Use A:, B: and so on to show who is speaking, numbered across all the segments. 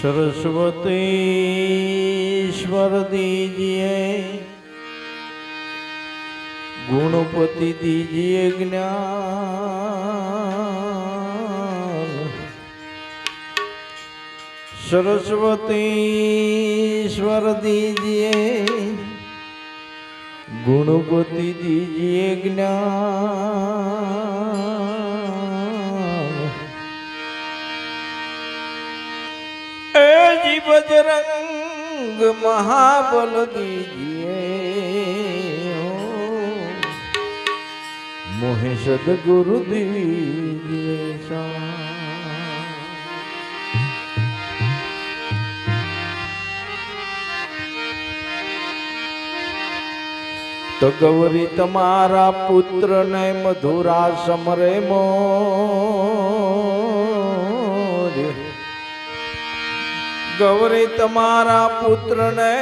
A: સરસ્વતીશ્વર દીજીએ ગુણપતિ દીજીએ જ્ઞાન. સરસ્વતીશ્વર દીજીએ ગુણપતિ દીજીએ જ્ઞાન. બજરંગ મહાબલ દીજીએ મોહે સદગુરુ દીજીએ તો ગૌરી તમારા પુત્ર ને મધુરા સમરે મોર ગૌરી તમારા પુત્ર ને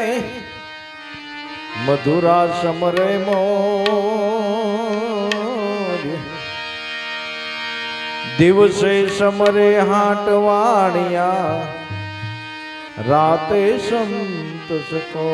A: મધુરા સમરે મો દિવસે સમરે હાટવાણિયા રાતે સંત સકો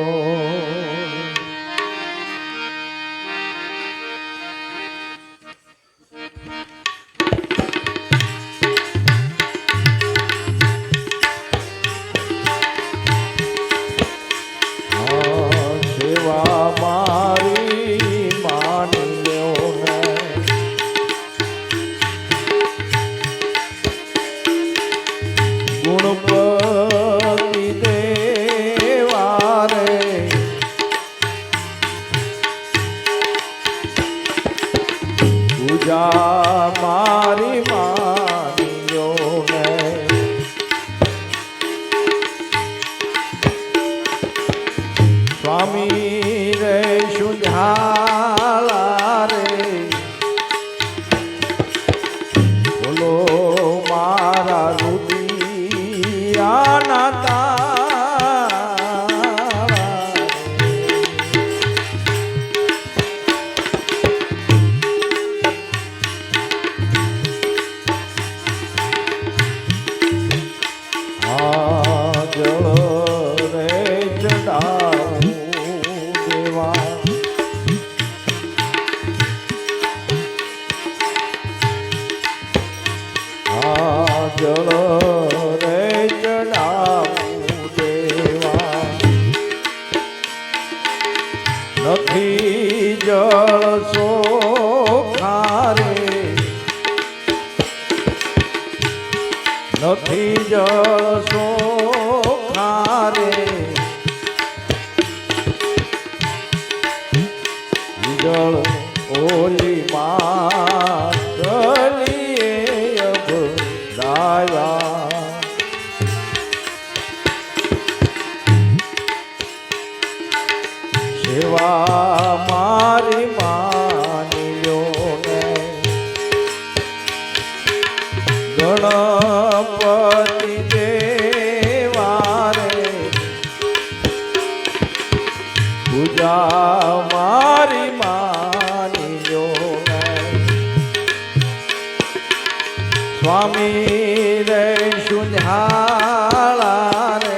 A: સુધાળા રે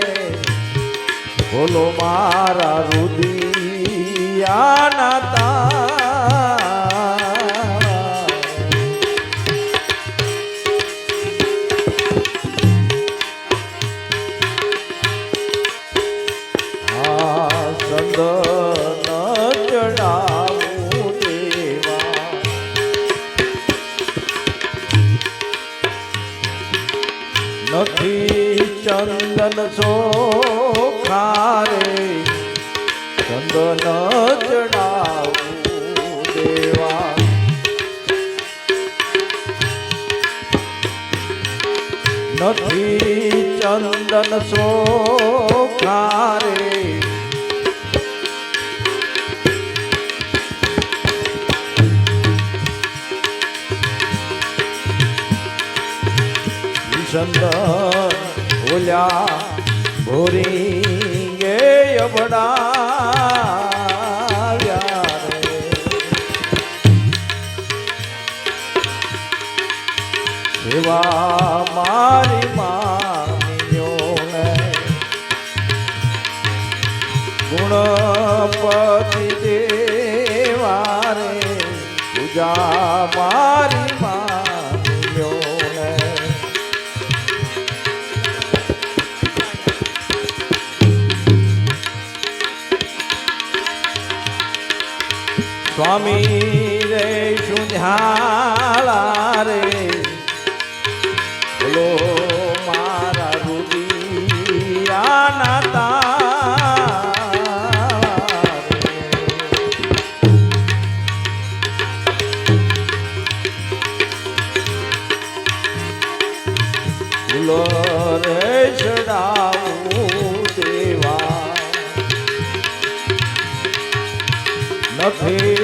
A: બોલો મારા રુદિયાના નથી ચંદન સોખા રે. ચંદન ઓલ્યા ભોરી ગે અબડાવ્યા એવા મારી માન્યો ગુણપતિ દેવા રે પૂજા મારી સ્વામી રે શું ધ્યાન નથી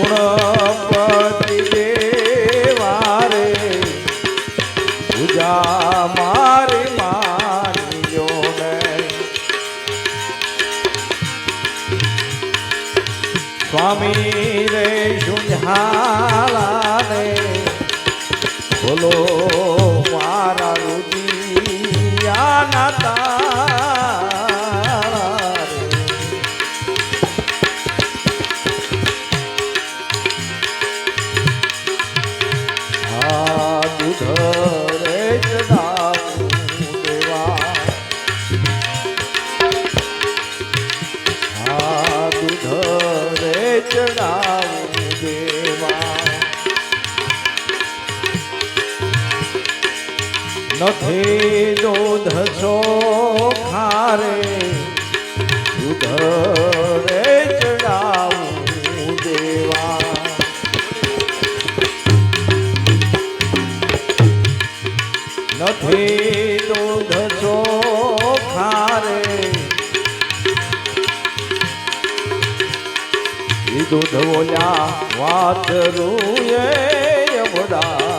A: ગુણ નથી દૂધ ચોખા રે દૂધ નથી દૂધ ચોખા રે દૂધ બોલ્યા વાત રૂએ બધા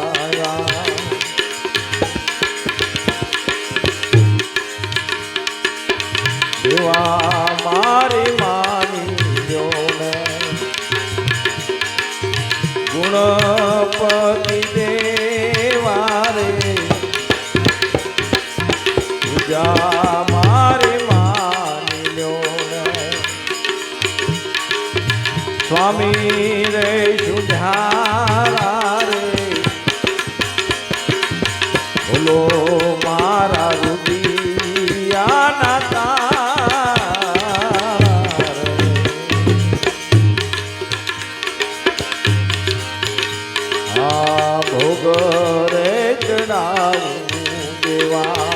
A: Eu. দেওয়া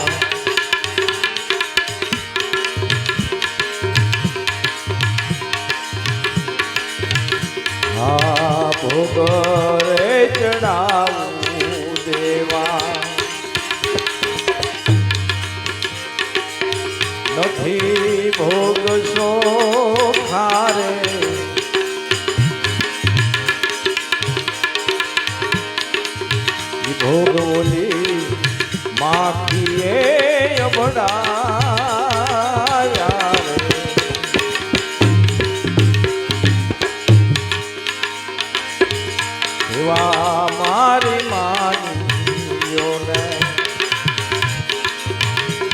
A: એવા મારી માનીઓને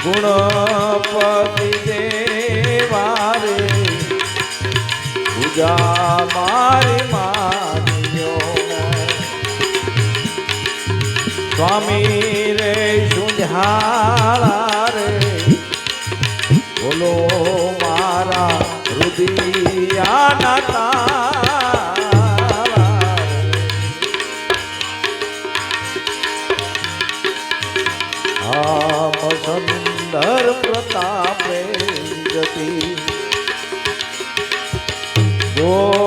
A: ગુણપતિ દેવા રે પૂજા મારી માનીઓને સ્વામી Oh.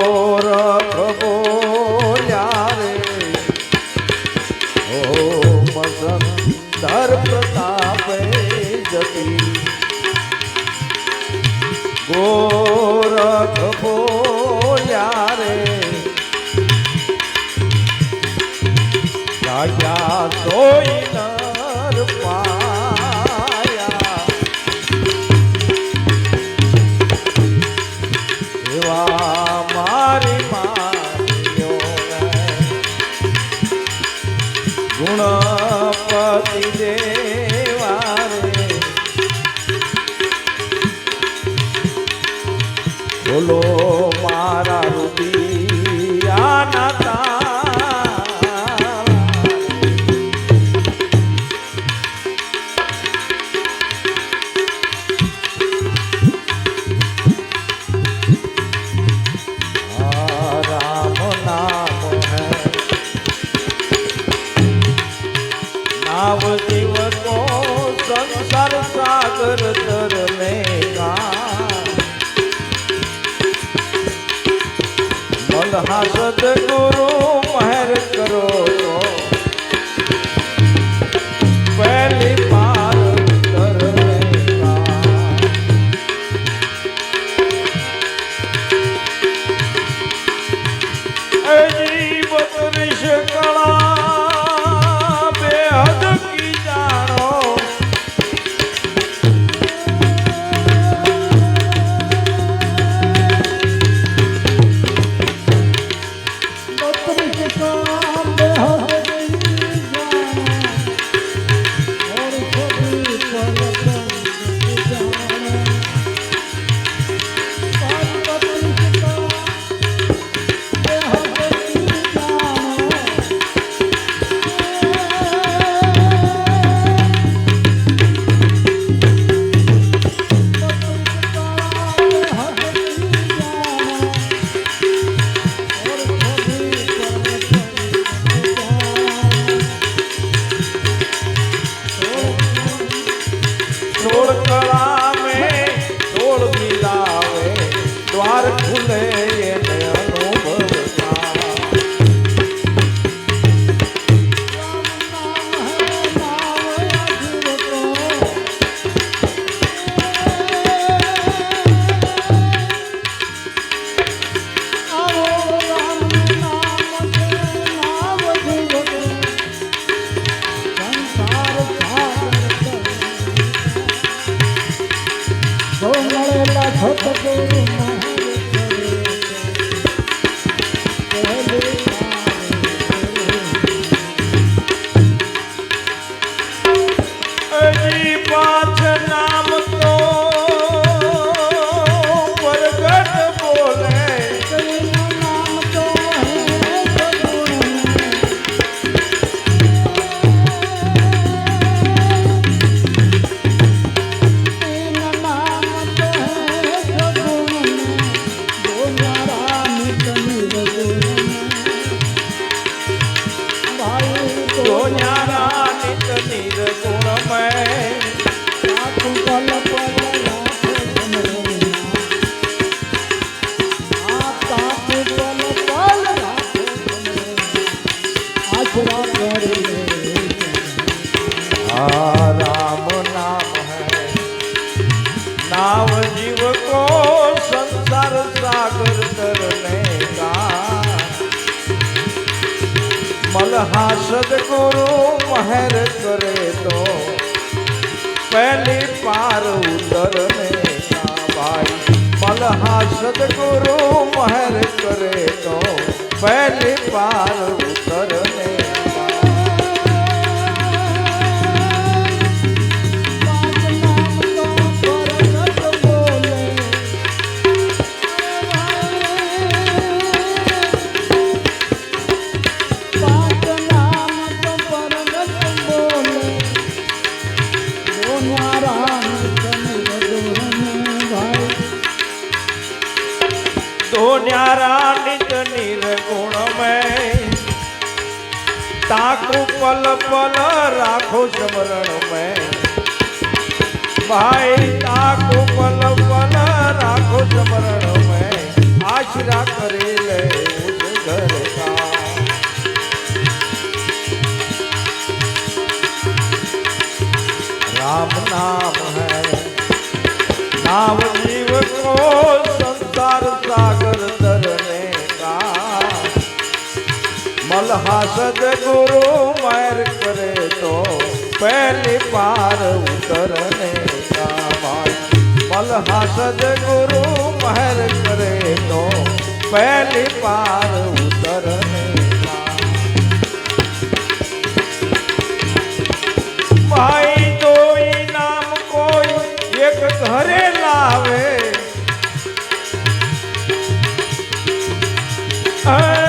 A: dolor. પહેલી પાર ઉતરને ભાઈ મલહા સદગુરુ મહેર કરે તો. પહેલી પાર ઉતરને પલ પલ રાખો સ્મરણ મેં. ભાઈ તાકો પલ પલ રાખો સ્મરણ મેં. આશરા કરે લે ઘર કા રામ નામ હૈ. નામ જીવ કો हासद गुरु मार करे तो पहली पार उतरने मल हासद गुरु मैर करे तो पहली पार उतरने तो भाई तो नाम कोई एक घरे लावे Hey!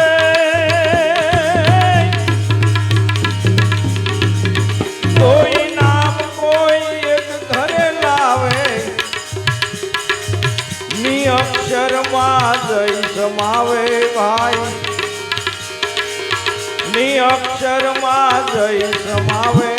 A: અક્ષરમાં જઈ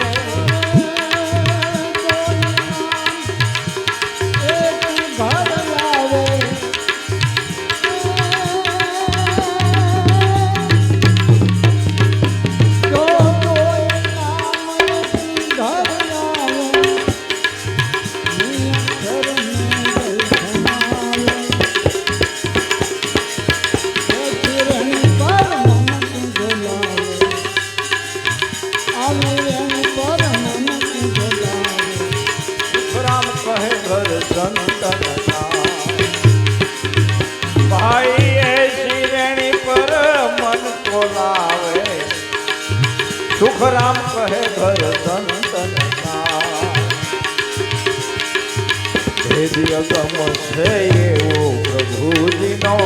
A: અગમ છે એવો પ્રભુજીનો.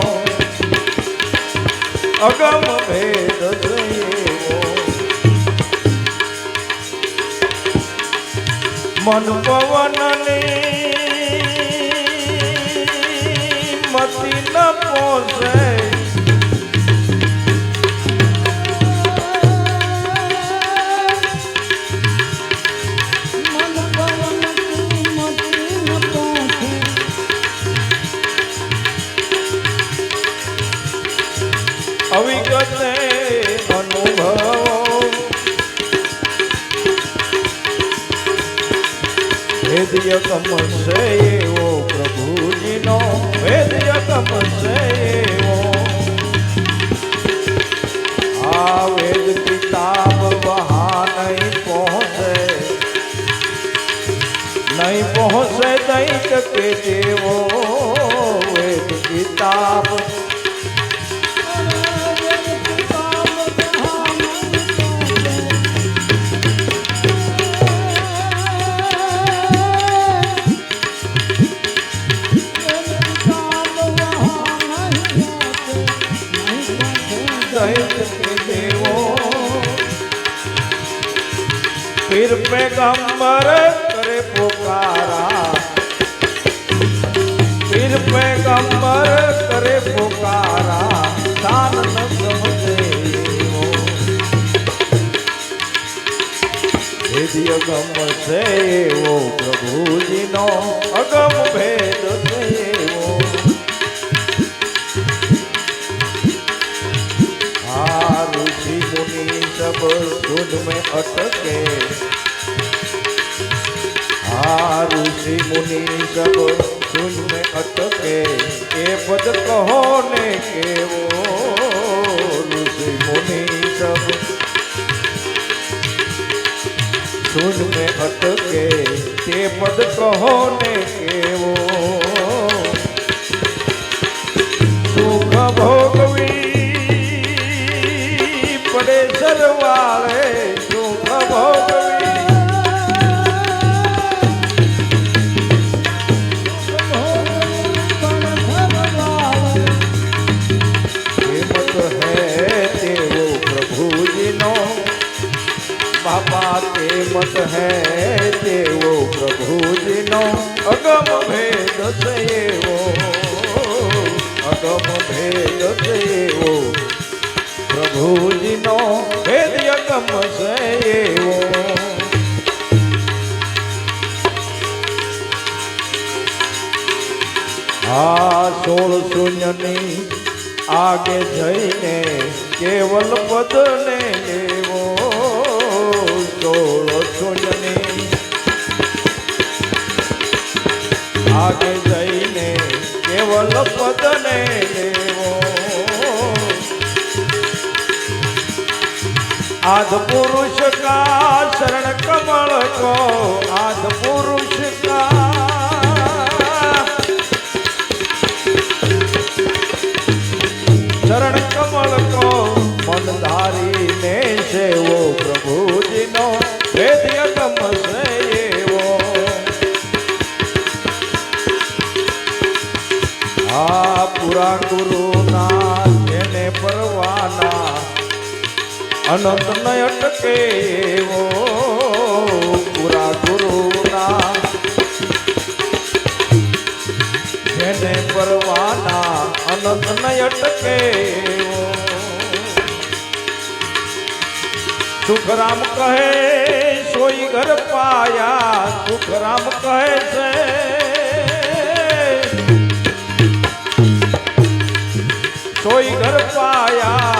A: અગમ ભેદ છે એવો. મન પવનની વેદ્ય કમશે એવો પ્રભુજીનો વેદ્ય કમશે જેવો પીર પેગંબર કરે પોકારા. પીર પેગંબર કરે પોકારા. દાન ન સમજે અગમ છે એવો પ્રભુજીનો અગમ ભેદ सब धुन में अटके। ऋषि मुनि सब धुन में अटके। के पद कहो ने के वो ऋषि मुनि सब धुन में अटके। के पद कहो ने के वो सुख भोग મત હે તેવો પ્રભુજીનો અગમ ભેદ એવો અગમ ભેદ એવો પ્રભુજીનો છે એવો આ સોળ આગે જઈને કેવલ પદને લેવો. સોળ શૂન્યની આગે જઈને કેવલ પદને લેવો. આદ પુરુષ કા શરણ કમળ કો આધ પુરુષ અનંત ન અટકે એવો પુરા ગુરુના જેને પરવાના અનંત ન અટકે સુખરામ કહે, સોઈ ઘર પાયા, સુખરામ કહે છે. સોઈ ઘર પાયા